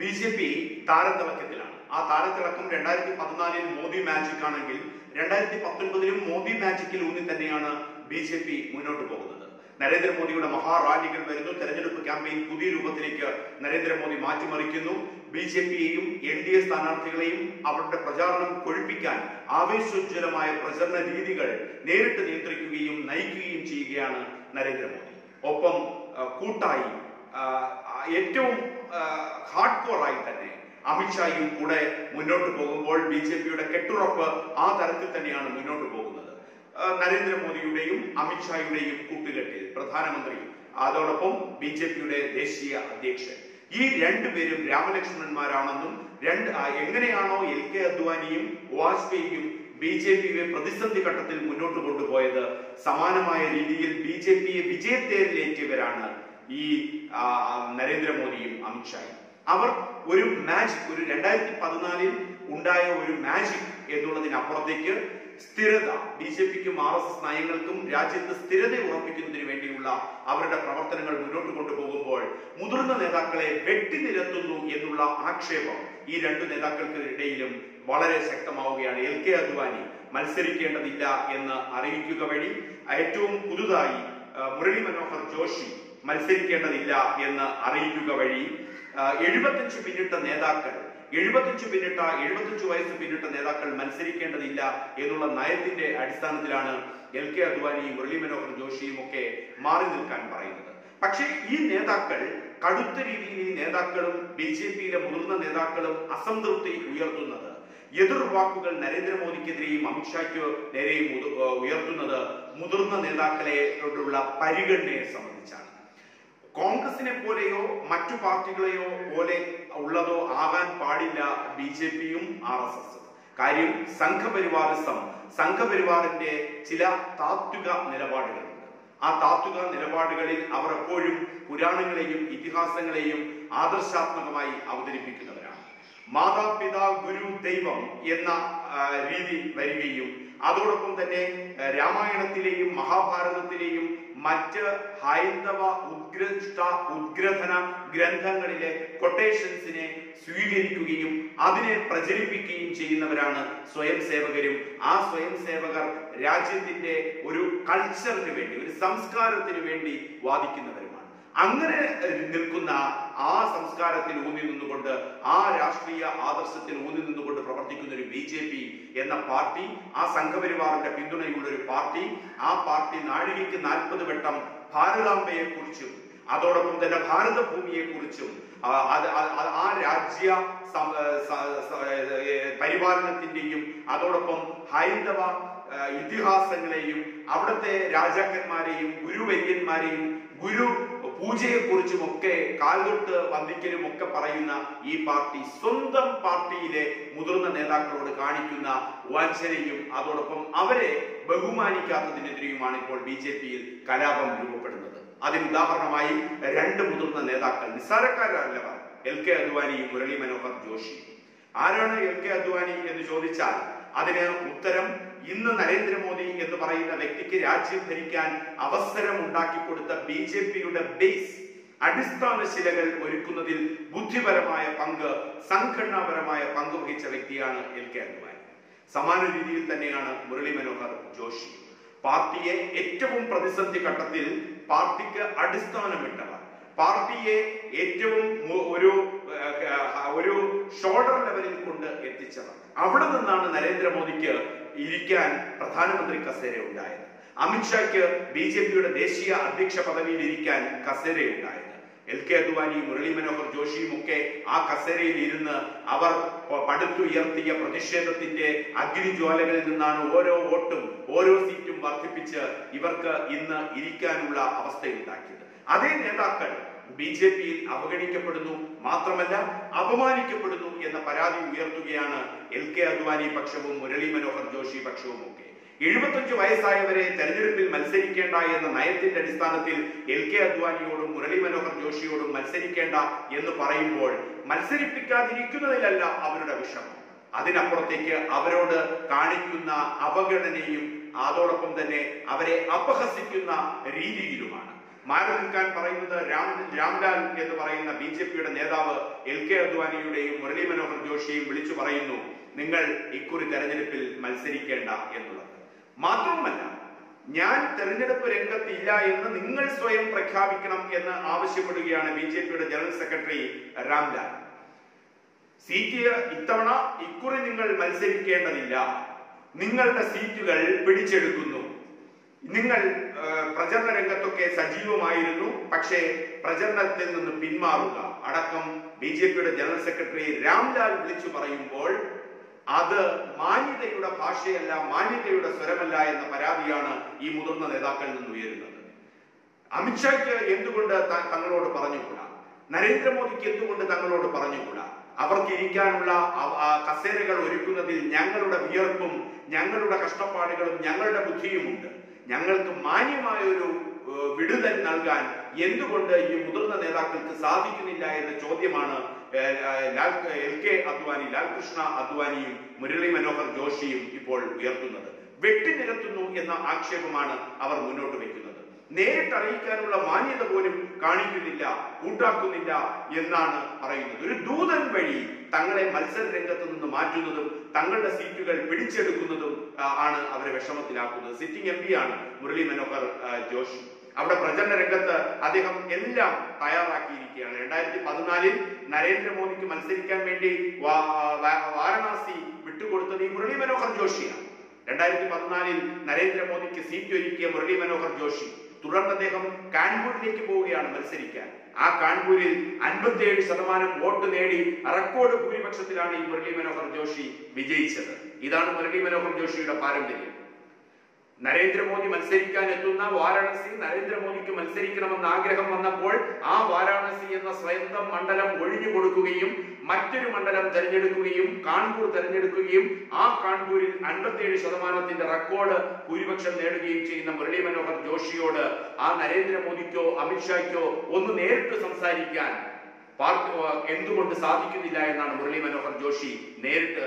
B J P താരത്തിളക്കത്തിലാണ്. ആ താരത്തിളക്കം രണ്ടായിരത്തി പതിനാലിൽ മോദി മാജിക് ആണെങ്കിൽ രണ്ടായിരത്തി പത്തൊൻപതിലും മോദി മാജിക്കിൽ ഊന്നി തന്നെയാണ് ബി ജെ പി മുന്നോട്ട് പോകുന്നത്. നരേന്ദ്രമോദിയുടെ മഹാറാലികൾ വരുന്നു. തെരഞ്ഞെടുപ്പ് ക്യാമ്പയിൻ പുതിയ രൂപത്തിലേക്ക് നരേന്ദ്രമോദി മാറ്റിമറിക്കുന്നു. ബി ജെ പിയെയും എൻ ഡി എ സ്ഥാനാർത്ഥികളെയും അവരുടെ പ്രചാരണം കൊഴിപ്പിക്കാൻ ആവേശോജ്വലമായ പ്രചരണ രീതികൾ നേരിട്ട് നിയന്ത്രിക്കുകയും നയിക്കുകയും ചെയ്യുകയാണ് നരേന്ദ്രമോദി. ഒപ്പം കൂട്ടായി ഏറ്റവും ഹാർഡ് കോറായി തന്നെ അമിത്ഷായും കൂടെ മുന്നോട്ട് പോകുമ്പോൾ ബി ജെ പിയുടെ കെട്ടുറപ്പ് ആ തരത്തിൽ തന്നെയാണ് മുന്നോട്ട് പോകുന്നത്. നരേന്ദ്രമോദിയുടെയും അമിത്ഷായുടെയും കൂട്ടുകെട്ടിൽ പ്രധാനമന്ത്രി അതോടൊപ്പം ബി ജെ പിയുടെ ദേശീയ അധ്യക്ഷൻ. ഈ രണ്ടുപേരും രാമലക്ഷ്മണന്മാരാണെന്നും രണ്ട് എങ്ങനെയാണോ എൽ കെ അദ്വാനിയും വാജ്പേയിയും ബി ജെ പിയെ പ്രതിസന്ധി ഘട്ടത്തിൽ മുന്നോട്ട് കൊണ്ടുപോയത് സമാനമായ രീതിയിൽ ബി ജെ പിയെ വിജയത്തേരിലേറ്റിയവരാണ് ഈ നരേന്ദ്രമോദിയും അമിത്ഷായും. അവർ ഒരു മാജിക് ഒരു രണ്ടായിരത്തി പതിനാലിൽ ഉണ്ടായ ഒരു മാജിക് എന്നുള്ളതിനപ്പുറത്തേക്ക് സ്ഥിരത ബി ജെ പിക്കും ആർ എസ് എസ് നയങ്ങൾക്കും രാജ്യത്ത് സ്ഥിരത ഉറപ്പിക്കുന്നതിന് വേണ്ടിയുള്ള അവരുടെ പ്രവർത്തനങ്ങൾ മുന്നോട്ട് കൊണ്ടുപോകുമ്പോൾ മുതിർന്ന നേതാക്കളെ വെട്ടിനിരത്തുന്നു എന്നുള്ള ആക്ഷേപം ഈ രണ്ടു നേതാക്കൾക്കിടയിലും വളരെ ശക്തമാവുകയാണ്. എൽ കെ അദ്വാനി മത്സരിക്കേണ്ടതില്ല എന്ന് അറിയിക്കുക വഴി ഏറ്റവും പുതുതായി മുരളി മനോഹർ ജോഷി മത്സരിക്കേണ്ടതില്ല എന്ന് അറിയിക്കുക വഴി എഴുപത്തഞ്ച് പിന്നിട്ട നേതാക്കൾ എഴുപത്തഞ്ച് പിന്നിട്ട എഴുപത്തഞ്ച് വയസ്സ് പിന്നിട്ട നേതാക്കൾ മത്സരിക്കേണ്ടതില്ല എന്നുള്ള നയത്തിന്റെ അടിസ്ഥാനത്തിലാണ് എൽ കെ അദ്വാനിയും മുരളി മനോഹർ ജോഷിയും ഒക്കെ മാറി നിൽക്കാൻ പറയുന്നത്. പക്ഷേ ഈ നേതാക്കൾ കടുത്ത രീതിയിൽ ഈ നേതാക്കളും ബി ജെ പിയിലെ മുതിർന്ന നേതാക്കളും അസംതൃപ്തി ഉയർത്തുന്നത് എതിർവാക്കുകൾ നരേന്ദ്രമോദിക്കെതിരെയും അമിത്ഷായ്ക്ക് നേരെയും ഉയർത്തുന്നത് മുതിർന്ന നേതാക്കളെ പരിഗണനയെ സംബന്ധിച്ചാണ്. കോൺഗ്രസിനെ പോലെയോ മറ്റു പാർട്ടികളെയോ പോലെ ഉള്ളതോ ആകാൻ പാടില്ല ബി ജെ പിയും ആർ എസ് എസും. കാര്യം സംഘപരിവാറിസം സംഘപരിവാറിന്റെ ചില താത്വിക നിലപാടുകളുണ്ട്. ആ താത്വിക നിലപാടുകളിൽ അവർ എപ്പോഴും പുരാണങ്ങളെയും ഇതിഹാസങ്ങളെയും ആദർശാത്മകമായി അവതരിപ്പിക്കുന്നവരാണ്. മാതാപിതാ ഗുരു ദൈവം എന്ന രീതി വരികയും അതോടൊപ്പം തന്നെ രാമായണത്തിലെയും മഹാഭാരതത്തിലെയും മറ്റ് ഹൈന്ദവ ഉദ്ഗ്രഷ്ട ഉദ്ഗ്രഥന ഗ്രന്ഥങ്ങളിലെ കൊട്ടേഷൻസിനെ സ്വീകരിക്കുകയും അതിനെ പ്രചരിപ്പിക്കുകയും ചെയ്യുന്നവരാണ് സ്വയം സേവകരും. ആ സ്വയം സേവകർ രാജ്യത്തിന്റെ ഒരു കൾച്ചറിന് വേണ്ടി ഒരു സംസ്കാരത്തിന് വേണ്ടി വാദിക്കുന്നവരുമാണ്. അങ്ങനെ നിൽക്കുന്ന ആ സംസ്കാരത്തിൽ ഊന്നി നിന്നുകൊണ്ട് ആ രാഷ്ട്രീയ ആദർശത്തിൽ ഊന്നി നിന്നുകൊണ്ട് പ്രവർത്തിക്കുന്ന ഒരു ബി ജെ പി എന്ന പാർട്ടി ആ സംഘപരിവാറിന്റെ പിന്തുണയുള്ള ഒരു പാർട്ടി ആ പാർട്ടി നാഴികയ്ക്ക് നാൽപ്പത് വട്ടം ഭാരതാംബയെ കുറിച്ചും അതോടൊപ്പം തന്നെ ഭാരതഭൂമിയെ കുറിച്ചും ആ രാജ്യ പരിപാലനത്തിന്റെയും അതോടൊപ്പം ഹൈന്ദവ ഇതിഹാസങ്ങളെയും അവിടുത്തെ രാജാക്കന്മാരെയും ഗുരുവര്യന്മാരെയും ഗുരു പൂജയെക്കുറിച്ചും ഒക്കെ കാൽതൊട്ട് വന്ദിക്കലും ഒക്കെ പറയുന്ന ഈ പാർട്ടി സ്വന്തം പാർട്ടിയിലെ മുതിർന്ന നേതാക്കളോട് കാണിക്കുന്ന വാഞ്ചനയും അതോടൊപ്പം അവരെ ബഹുമാനിക്കാത്തതിനെതിരെയുമാണ് ഇപ്പോൾ ബി ജെ പിയിൽ കലാപം രൂപപ്പെടുന്നത്. അതിന് ഉദാഹരണമായി രണ്ട് മുതിർന്ന നേതാക്കൾ നിസ്സാരക്കാരല്ലവർ എൽ കെ അദ്വാനിയും മുരളി മനോഹർ ജോഷി. ആരാണ് എൽ കെ അദ്വാനി എന്ന് ചോദിച്ചാൽ അതിന് ഉത്തരം ഇന്ന് നരേന്ദ്രമോദി എന്ന് പറയുന്ന വ്യക്തിക്ക് രാജ്യം ഭരിക്കാൻ അവസരം ഉണ്ടാക്കി കൊടുത്ത ബി ജെ പിയുടെ ബേസ് അടിസ്ഥാന ശിലകൾ ഒരുക്കുന്നതിൽ ബുദ്ധിപരമായ പങ്ക് സംഘടനാപരമായ പങ്ക് വഹിച്ച വ്യക്തിയാണ് എൽ കെ അദ്വാനി സമാന രീതിയിൽ തന്നെയാണ് മുരളി മനോഹർ ജോഷി. പാർട്ടിയെ ഏറ്റവും പ്രതിസന്ധി ഘട്ടത്തിൽ പാർട്ടിക്ക് അടിസ്ഥാനമിട്ടവർ. പാർട്ടിയെ ഏറ്റവും ഒരു ഒരു ഷോൾഡർ ലെവലിൽ കൊണ്ട് എത്തിച്ചവർ. അവിടെ നിന്നാണ് നരേന്ദ്രമോദിക്ക് ഇരിക്കാൻ പ്രധാനമന്ത്രി കസേര ഉണ്ടായത്. അമിത്ഷായ്ക്ക് ബി ജെ പിയുടെ ദേശീയ അധ്യക്ഷ പദവിയിൽ ഇരിക്കാൻ കസേര ഉണ്ടായത്. എൽ കെ അദ്വാനി മുരളി മനോഹർ ജോഷിയും ഒക്കെ ആ കസേരയിൽ ഇരുന്ന് അവർ പടുത്തുയർത്തിയ പ്രതിഷേധത്തിന്റെ അഗ്നിജ്വാലകളിൽ നിന്നാണ് ഓരോ വോട്ടും ഓരോ സീറ്റും വർദ്ധിപ്പിച്ച് ഇവർക്ക് ഇന്ന് ഇരിക്കാനുള്ള അവസ്ഥയുണ്ടാക്കിയത്. അതേ നേതാക്കൾ ബി ജെ പിയിൽ അവഗണിക്കപ്പെടുന്നു. മാത്രമല്ല അപമാനിക്കപ്പെടുന്നു എന്ന പരാതി ഉയർത്തുകയാണ് എൽ കെ അദ്വാനി പക്ഷവും മുരളി മനോഹർ ജോഷി പക്ഷവും ഒക്കെ. എഴുപത്തഞ്ച് വയസ്സായവരെ തെരഞ്ഞെടുപ്പിൽ മത്സരിക്കേണ്ട എന്ന നയത്തിന്റെ അടിസ്ഥാനത്തിൽ എൽ കെ അദ്വാനിയോടും മുരളി മനോഹർ ജോഷിയോടും മത്സരിക്കേണ്ട എന്ന് പറയുമ്പോൾ മത്സരിപ്പിക്കാതിരിക്കുന്നതിലല്ല അവരുടെ വിഷമം. അതിനപ്പുറത്തേക്ക് അവരോട് കാണിക്കുന്ന അവഗണനയും അതോടൊപ്പം തന്നെ അവരെ അപഹസിക്കുന്ന രീതിയിലുമാണ്. മാറി പറയുന്നത് രാം രാംലാൽ എന്ന് പറയുന്ന ബി ജെ പിയുടെ നേതാവ് എൽ കെ അദ്വാനിയുടെയും മുരളി മനോഹർ ജോഷിയും വിളിച്ചു പറയുന്നു നിങ്ങൾ ഇക്കുറി തെരഞ്ഞെടുപ്പിൽ മത്സരിക്കേണ്ട എന്നുള്ളത്. മാത്രവുമല്ല ഞാൻ തെരഞ്ഞെടുപ്പ് രംഗത്തില്ല എന്ന് നിങ്ങൾ സ്വയം പ്രഖ്യാപിക്കണം എന്ന് ആവശ്യപ്പെടുകയാണ് ബി ജെ പിയുടെ ജനറൽ സെക്രട്ടറി രാംലാൽ. സീറ്റ് ഇത്തവണ ഇക്കുറി നിങ്ങൾ മത്സരിക്കേണ്ടതില്ല. നിങ്ങളുടെ സീറ്റുകൾ പിടിച്ചെടുക്കുന്നു. നിങ്ങൾ പ്രചരണ രംഗത്തൊക്കെ സജീവമായിരുന്നു. പക്ഷേ പ്രചരണത്തിൽ നിന്ന് പിന്മാറുക. അടക്കം ബി ജെ പിയുടെ ജനറൽ സെക്രട്ടറി രാംലാൽ വിളിച്ചു പറയുമ്പോൾ അത് മാന്യതയുടെ ഭാഷയല്ല മാന്യതയുടെ സ്വരമല്ല എന്ന പരാതിയാണ് ഈ മുതിർന്ന നേതാക്കളിൽ നിന്ന് ഉയരുന്നത്. അമിത്ഷായ്ക്ക് എന്തുകൊണ്ട് തങ്ങളോട് പറഞ്ഞുകൂടാ? നരേന്ദ്രമോദിക്ക് എന്തുകൊണ്ട് തങ്ങളോട് പറഞ്ഞുകൂടാ? അവർക്ക് ഇരിക്കാനുള്ള കസേരകൾ ഒരുക്കുന്നതിൽ ഞങ്ങളുടെ വിയർപ്പും ഞങ്ങളുടെ കഷ്ടപ്പാടുകളും ഞങ്ങളുടെ ബുദ്ധിയുമുണ്ട്. ഞങ്ങൾക്ക് മാന്യമായ ഒരു വിടുതൽ നൽകാൻ എന്തുകൊണ്ട് ഈ മുതിർന്ന നേതാക്കൾക്ക് സാധിക്കുന്നില്ല എന്ന ചോദ്യമാണ് ലാൽ എൽ കെ അദ്വാനി ലാൽകൃഷ്ണ അദ്വാനിയും മുരളി മനോഹർ ജോഷിയും ഇപ്പോൾ ഉയർത്തുന്നത്. വെട്ടിനിരത്തുന്നു എന്ന ആക്ഷേപമാണ് അവർ മുന്നോട്ട് വയ്ക്കുന്നത്. നേരിട്ട് അറിയിക്കാനുള്ള മാന്യത പോലും കാണിക്കുന്നില്ല കൂട്ടാക്കുന്നില്ല എന്നാണ് പറയുന്നത്. ഒരു ദൂതൻ വഴി തങ്ങളെ മത്സര രംഗത്ത് നിന്ന് മാറ്റുന്നതും തങ്ങളുടെ സീറ്റുകൾ പിടിച്ചെടുക്കുന്നതും ആണ് അവരെ വിഷമത്തിലാക്കുന്നത്. സിറ്റിംഗ് എം ആണ് മുരളി മനോഹർ ജോഷി. അവിടെ പ്രചരണ രംഗത്ത് അദ്ദേഹം എല്ലാം തയ്യാറാക്കിയിരിക്കുകയാണ്. രണ്ടായിരത്തി പതിനാലിൽ നരേന്ദ്രമോദിക്ക് മത്സരിക്കാൻ വേണ്ടി വാരണാസി വിട്ടുകൊടുത്തത് ഈ മുരളി മനോഹർ ജോഷിയാണ്. രണ്ടായിരത്തി പതിനാലിൽ നരേന്ദ്രമോദിക്ക് സീറ്റ് ഒരുക്കിയ മുരളി മനോഹർ ജോഷി. തുടർന്ന് അദ്ദേഹം കാൺപൂരിലേക്ക് പോവുകയാണ് മത്സരിക്കാൻ. ആ കാൺപൂരിൽ അൻപത്തിയേഴ് ശതമാനം വോട്ട് നേടി റെക്കോർഡ് ഭൂരിപക്ഷത്തിലാണ് ഈ മുരളി മനോഹർ ജോഷി വിജയിച്ചത്. ഇതാണ് മുരളി മനോഹർ ജോഷിയുടെ പാരമ്പര്യം. നരേന്ദ്രമോദി മത്സരിക്കാൻ എത്തുന്ന വാരാണസി നരേന്ദ്രമോദിക്ക് മത്സരിക്കണമെന്ന് ആഗ്രഹം വന്നപ്പോൾ ആ വാരാണസി എന്ന സ്വന്തം മണ്ഡലം ഒഴിഞ്ഞു കൊടുക്കുകയും മറ്റൊരു മണ്ഡലം തെരഞ്ഞെടുക്കുകയും കാൺപൂർ തെരഞ്ഞെടുക്കുകയും ആ കാൺപൂരിൽ അൻപത്തിയേഴ് ശതമാനത്തിന്റെ റെക്കോർഡ് ഭൂരിപക്ഷം നേടുകയും ചെയ്യുന്ന മുരളി മനോഹർ ജോഷിയോട് ആ നരേന്ദ്രമോദിക്കോ അമിത്ഷായ്ക്കോ ഒന്ന് നേരിട്ട് സംസാരിക്കാൻ പാർട്ടി എന്തുകൊണ്ട് സാധിക്കുന്നില്ല എന്നാണ് മുരളി മനോഹർ ജോഷി നേരിട്ട്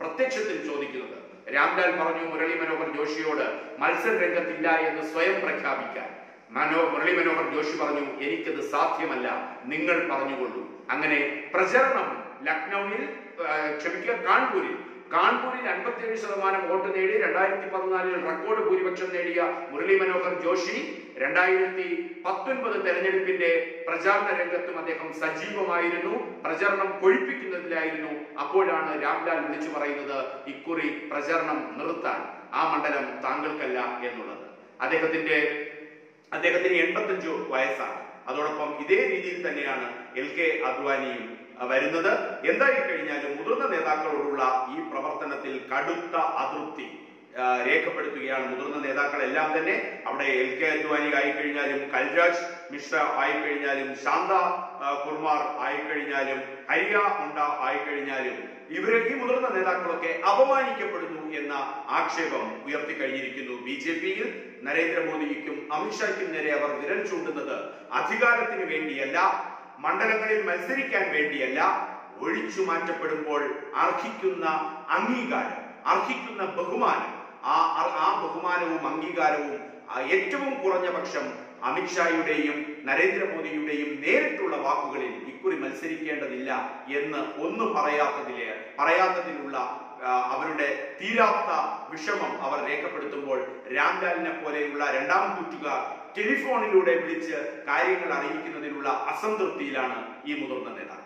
പ്രത്യക്ഷത്തിൽ ചോദിക്കുന്നത്. രാംലാൽ പറഞ്ഞു മുരളി മനോഹർ ജോഷിയോട് മത്സര രംഗത്തില്ല എന്ന് സ്വയം പ്രഖ്യാപിക്കാൻ. മനോ മുരളി മനോഹർ ജോഷി പറഞ്ഞു എനിക്കത് സാധ്യമല്ല. നിങ്ങൾ പറഞ്ഞുകൊള്ളൂ. അങ്ങനെ പ്രചരണം ലക്നൌവിൽ ക്ഷമിക്കുക കാൺപൂരിൽ. കാൺപൂരിൽ അൻപത്തിയേഴ് ശതമാനം വോട്ട് നേടി രണ്ടായിരത്തി പതിനാലിൽ റെക്കോർഡ് ഭൂരിപക്ഷം നേടിയ മുരളി മനോഹർ ജോഷി രണ്ടായിരത്തി പത്തൊൻപത് തെരഞ്ഞെടുപ്പിന്റെ പ്രചാരണ രംഗത്തും അദ്ദേഹം സജീവമായിരുന്നു. പ്രചരണം കൊഴിപ്പിക്കുന്നതിലായിരുന്നു. അപ്പോഴാണ് രാംലാൽ വിളിച്ചു പറയുന്നത് ഇക്കുറി പ്രചരണം നിർത്താൻ ആ മണ്ഡലം താങ്കൾക്കല്ല എന്നുള്ളത്. അദ്ദേഹത്തിന്റെ അദ്ദേഹത്തിന് എൺപത്തഞ്ചു വയസ്സാണ്. അതോടൊപ്പം ഇതേ രീതിയിൽ തന്നെയാണ് എൽ കെ അദ്വാനിയും വരുന്നത്. എന്തായി കഴിഞ്ഞാലും മുതിർന്ന നേതാക്കളോടുള്ള ഈ പ്രവർത്തനത്തിൽ കടുത്ത അതൃപ്തി രേഖപ്പെടുത്തുകയാണ് മുതിർന്ന നേതാക്കളെല്ലാം തന്നെ. അവിടെ എൽ കെ അദ്വാനി ആയിക്കഴിഞ്ഞാലും കൽരാജ് മിശ്ര ആയിക്കഴിഞ്ഞാലും ശാന്ത കുർമാർ ആയിക്കഴിഞ്ഞാലും ഹരിയ മുണ്ട ആയിക്കഴിഞ്ഞാലും ഇവരെ ഈ മുതിർന്ന നേതാക്കളൊക്കെ അപമാനിക്കപ്പെടുന്നു എന്ന ആക്ഷേപം ഉയർത്തിക്കഴിഞ്ഞിരിക്കുന്നു. ബി ജെ പിയിൽ നരേന്ദ്രമോദിക്കും അമിത്ഷായ്ക്കും നേരെ അവർ വിരൽ ചൂണ്ടുന്നത് അധികാരത്തിന് വേണ്ടിയല്ല മണ്ഡലങ്ങളിൽ മത്സരിക്കാൻ വേണ്ടിയല്ല ഒഴിച്ചു മാറ്റപ്പെടുമ്പോൾ അർഹിക്കുന്ന അംഗീകാരം അർഹിക്കുന്ന ബഹുമാനം. ആ- ആ ബഹുമാനവും അംഗീകാരവും ഏറ്റവും കുറഞ്ഞ പക്ഷം അമിത്ഷായുടെയും നരേന്ദ്രമോദിയുടെയും നേരിട്ടുള്ള വാക്കുകളിൽ ഇക്കുറി മത്സരിക്കേണ്ടതില്ല എന്ന് ഒന്ന് പറയാത്തതിലെ പറയാത്തതിലുള്ള അവരുടെ തീരാത്ത വിഷമം അവർ രേഖപ്പെടുത്തുമ്പോൾ രാംലാലിനെ പോലെയുള്ള രണ്ടാം കൂറ്റുകാർ ടെലിഫോണിലൂടെ വിളിച്ച് കാര്യങ്ങൾ അറിയിക്കുന്നതിനുള്ള അസംതൃപ്തിയിലാണ് ഈ മുതിർന്ന നേതാക്കൾ.